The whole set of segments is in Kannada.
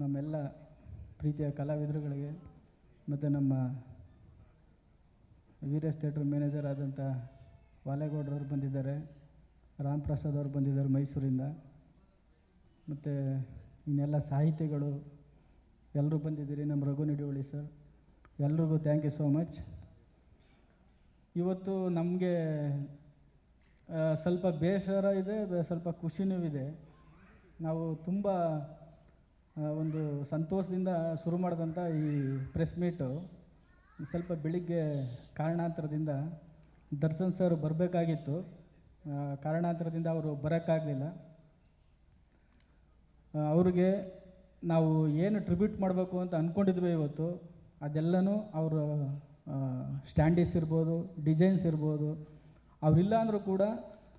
ನಮ್ಮೆಲ್ಲ ಪ್ರೀತಿಯ ಕಲಾವಿದರುಗಳಿಗೆ ಮತ್ತು ನಮ್ಮ ವೀರೇಶ್ ಥಿಯೇಟ್ರ್ ಮ್ಯಾನೇಜರ್ ಆದಂಥ ವಾಲೇಗೌಡರವ್ರು ಬಂದಿದ್ದಾರೆ, ರಾಮ್ ಪ್ರಸಾದ್ ಅವರು ಬಂದಿದ್ದಾರೆ ಮೈಸೂರಿಂದ. ಮತ್ತು ಇನ್ನೆಲ್ಲ ಸಾಹಿತಿಗಳು ಎಲ್ಲರೂ ಬಂದಿದ್ದೀರಿ, ನಮ್ಮ ರಘು ನಿಡಿವಳಿ ಸರ್. ಎಲ್ರಿಗೂ ಥ್ಯಾಂಕ್ ಯು ಸೋ ಮಚ್ ಇವತ್ತು ನಮಗೆ ಸ್ವಲ್ಪ ಬೇಸರ ಇದೆ ಸ್ವಲ್ಪ ಖುಷಿನೂ ಇದೆ. ನಾವು ತುಂಬ ಒಂದು ಸಂತೋಷದಿಂದ ಶುರು ಮಾಡಿದಂಥ ಈ ಪ್ರೆಸ್ ಮೀಟು ಸ್ವಲ್ಪ ಬೆಳಿಗ್ಗೆ ಕಾರಣಾಂತರದಿಂದ ದರ್ಶನ್ ಸರ್ ಬರಬೇಕಾಗಿತ್ತು. ಕಾರಣಾಂತರದಿಂದ ಅವರು ಬರೋಕ್ಕಾಗಲಿಲ್ಲ. ಅವ್ರಿಗೆ ನಾವು ಏನು ಟ್ರಿಬ್ಯೂಟ್ ಮಾಡಬೇಕು ಅಂತ ಅಂದ್ಕೊಂಡಿದ್ವಿ ಇವತ್ತು. ಅದೆಲ್ಲನೂ ಅವರ ಸ್ಟ್ಯಾಂಡೀಸ್ ಇರ್ಬೋದು ಡಿಸೈನ್ಸ್ ಇರ್ಬೋದು, ಅವರಿಲ್ಲ ಅಂದರೂ ಕೂಡ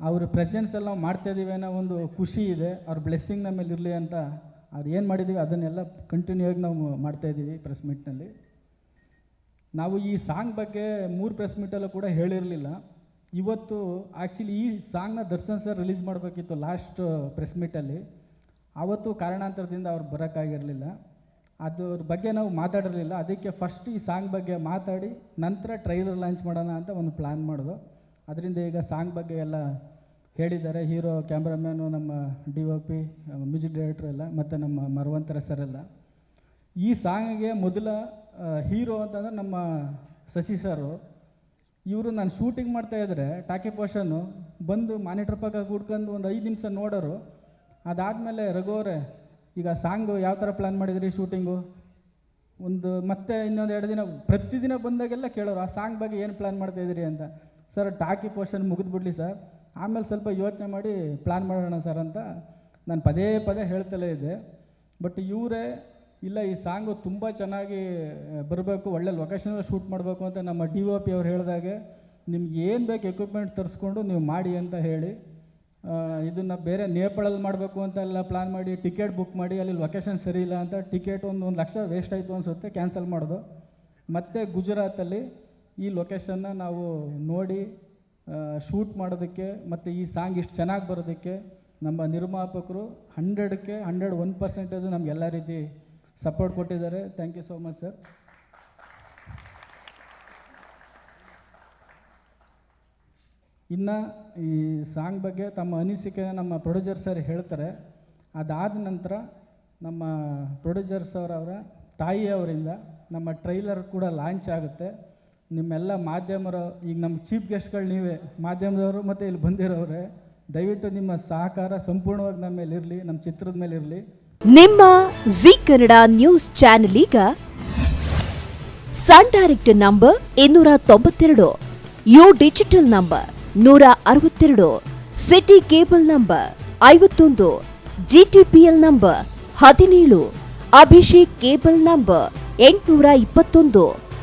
ಅವ್ರ ಪ್ರೆಸೆನ್ಸಲ್ಲಿ ನಾವು ಮಾಡ್ತಾಯಿದ್ದೀವಿ ಅನ್ನೋ ಒಂದು ಖುಷಿ ಇದೆ. ಅವ್ರ ಬ್ಲೆಸ್ಸಿಂಗ್ ನಮ್ಮಲ್ಲಿ ಇರಲಿ ಅಂತ ಅವ್ರು ಏನು ಮಾಡಿದ್ದೀವಿ ಅದನ್ನೆಲ್ಲ ಕಂಟಿನ್ಯೂ ಆಗಿ ನಾವು ಮಾಡ್ತಾಯಿದ್ದೀವಿ ಪ್ರೆಸ್ ಮೀಟ್ನಲ್ಲಿ ನಾವು ಈ ಸಾಂಗ್ ಬಗ್ಗೆ ಮೂರು ಪ್ರೆಸ್ ಮೀಟಲ್ಲೂ ಕೂಡ ಹೇಳಿರಲಿಲ್ಲ. ಇವತ್ತು ಆ್ಯಕ್ಚುಲಿ ಈ ಸಾಂಗ್ನ ದರ್ಶನ್ ಸರ್ ರಿಲೀಸ್ ಮಾಡಬೇಕಿತ್ತು ಲಾಸ್ಟ್ ಪ್ರೆಸ್ ಮೀಟಲ್ಲಿ ಆವತ್ತು ಕಾರಣಾಂತರದಿಂದ ಅವ್ರು ಬರೋಕ್ಕಾಗಿರಲಿಲ್ಲ. ಅದ್ರ ಬಗ್ಗೆ ನಾವು ಮಾತಾಡಿರಲಿಲ್ಲ. ಅದಕ್ಕೆ ಫಸ್ಟ್ ಈ ಸಾಂಗ್ ಬಗ್ಗೆ ಮಾತಾಡಿ, ನಂತರ ಟ್ರೈಲರ್ ಲಾಂಚ್ ಮಾಡೋಣ ಅಂತ ಒಂದು ಪ್ಲ್ಯಾನ್ ಮಾಡೋದು. ಅದರಿಂದ ಈಗ ಸಾಂಗ್ ಬಗ್ಗೆ ಎಲ್ಲ ಹೇಳಿದ್ದಾರೆ, ಹೀರೋ, ಕ್ಯಾಮ್ರಾಮ್ಯಾನು ನಮ್ಮ D O P, music director ಎಲ್ಲ, ಮತ್ತು ನಮ್ಮ ಮರವಂತರ ಸರ್ ಎಲ್ಲ. ಈ ಸಾಂಗಿಗೆ ಮೊದಲ ಹೀರೋ ಅಂತಂದರೆ ನಮ್ಮ ಶಶಿ ಸರು. ಇವರು ನಾನು ಶೂಟಿಂಗ್ ಮಾಡ್ತಾಯಿದ್ರೆ ಟಾಕಿ ಪೋಷನು ಬಂದು ಮಾನಿಟ್ರ್ ಪಕ್ಕ ಕೂಡ್ಕೊಂಡು ಒಂದು ಐದು ನಿಮಿಷ ನೋಡೋರು. ಅದಾದಮೇಲೆ ರಘುವರೇ ಈಗ ಸಾಂಗು ಯಾವ ಥರ ಪ್ಲ್ಯಾನ್ ಮಾಡಿದ್ರಿ ಶೂಟಿಂಗು ಒಂದು ಮತ್ತೆ ಇನ್ನೊಂದು ಎರಡು ದಿನ, ಪ್ರತಿದಿನ ಬಂದಾಗೆಲ್ಲ ಕೇಳೋರು, ಆ ಸಾಂಗ್ ಬಗ್ಗೆ ಏನು ಪ್ಲ್ಯಾನ್ ಮಾಡ್ತಾಯಿದ್ದೀರಿ ಅಂತ. ಸರ್, ಟಾಕಿ ಪೋರ್ಷನ್ ಮುಗಿದ್ಬಿಡ್ಲಿ ಸರ್. ಆಮೇಲೆ ಸ್ವಲ್ಪ ಯೋಚನೆ ಮಾಡಿ ಪ್ಲ್ಯಾನ್ ಮಾಡೋಣ ಸರ್ ಅಂತ ನಾನು ಪದೇ ಪದೇ ಹೇಳ್ತಲೇ ಇದ್ದೆ. ಬಟ್ ಇವರೇ, ಇಲ್ಲ ಈ ಸಾಂಗು ತುಂಬ ಚೆನ್ನಾಗಿ ಬರಬೇಕು, ಒಳ್ಳೆ ಲೊಕೇಶನಲ್ಲಿ ಶೂಟ್ ಮಾಡಬೇಕು ಅಂತ ನಮ್ಮ ಡಿ ಒ ಪಿ ಅವ್ರು ಹೇಳಿದಾಗೆ ನಿಮ್ಗೆ ಏನು ಬೇಕು ಎಕ್ವಿಪ್ಮೆಂಟ್ ತರಿಸ್ಕೊಂಡು ನೀವು ಮಾಡಿ ಅಂತ ಹೇಳಿ ಇದನ್ನು ಬೇರೆ ನೇಪಾಳಲ್ಲಿ ಮಾಡಬೇಕು ಅಂತೆಲ್ಲ ಪ್ಲ್ಯಾನ್ ಮಾಡಿ ಟಿಕೆಟ್ ಬುಕ್ ಮಾಡಿ, ಅಲ್ಲಿ ಲೊಕೇಶನ್ ಸರಿ ಇಲ್ಲ ಅಂತ ಟಿಕೆಟ್ ಒಂದು ಒಂದು ಲಕ್ಷ ವೇಸ್ಟ್ ಆಯಿತು ಅನಿಸುತ್ತೆ ಕ್ಯಾನ್ಸಲ್ ಮಾಡೋದು. ಮತ್ತು ಗುಜರಾತಲ್ಲಿ ಈ ಲೊಕೇಶನ್ನ ನಾವು ನೋಡಿ ಶೂಟ್ ಮಾಡೋದಕ್ಕೆ ಮತ್ತು ಈ ಸಾಂಗ್ ಇಷ್ಟು ಚೆನ್ನಾಗಿ ಬರೋದಕ್ಕೆ ನಮ್ಮ ನಿರ್ಮಾಪಕರು ಹಂಡ್ರೆಡ್ಗೆ ಹಂಡ್ರೆಡ್ ಒನ್ ಪರ್ಸೆಂಟೇಜು ನಮಗೆಲ್ಲ ರೀತಿ ಸಪೋರ್ಟ್ ಕೊಟ್ಟಿದ್ದಾರೆ. Thank you so much sir ಇನ್ನು ಈ ಸಾಂಗ್ ಬಗ್ಗೆ ತಮ್ಮ ಅನಿಸಿಕೆ ನಮ್ಮ ಪ್ರೊಡ್ಯೂಸರ್ ಸರ್ ಹೇಳ್ತಾರೆ. ಅದಾದ ನಂತರ ನಮ್ಮ ಪ್ರೊಡ್ಯೂಸರ್ಸ್ ಅವರವರ ತಾಯಿಯವರಿಂದ ನಮ್ಮ ಟ್ರೈಲರ್ ಕೂಡ ಲಾಂಚ್ ಆಗುತ್ತೆ. ನಿಮ್ಮೆಲ್ಲ ಮಾಧ್ಯಮರು, ಈಗ ನಮ್ಮ ಚೀಫ್ ಗೆಸ್ಟ್ಗಳು ನೀವೇ, ಮಾಧ್ಯಮದವರು ಮತ್ತು ಇಲ್ಲಿ ಬಂದಿರೋರೆ ದಯವಿಟ್ಟು ನಿಮ್ಮ ಸಹಕಾರ ಸಂಪೂರ್ಣವಾಗಿ ನಮ್ಮ ಮೇಲೆ ಇರಲಿ, ನಮ್ಮ ಚಿತ್ರದ ಮೇಲೆ ಇರಲಿ. ನಿಮ್ಮ ಜಿ ಕನ್ನಡ ನ್ಯೂಸ್ ಚಾನೆಲ್ ಈಗ ಸನ್ ಡೈರೆಕ್ಟ್ ನಂಬರ್ ಇನ್ನೂರ ತೊಂಬತ್ತೆರಡು, ಯು ಡಿಜಿಟಲ್ ನಂಬರ್ ನೂರ ಅರವತ್ತೆರಡು, ಸಿಟಿ ಕೇಬಲ್ ನಂಬರ್ ಐವತ್ತೊಂದು, ಜಿಟಿಪಿಎಲ್ ನಂಬರ್ ಹದಿನೇಳು, ಅಭಿಷೇಕ್ ಕೇಬಲ್ ನಂಬರ್ ಎಂಟುನೂರ ಇಪ್ಪತ್ತೊಂದು.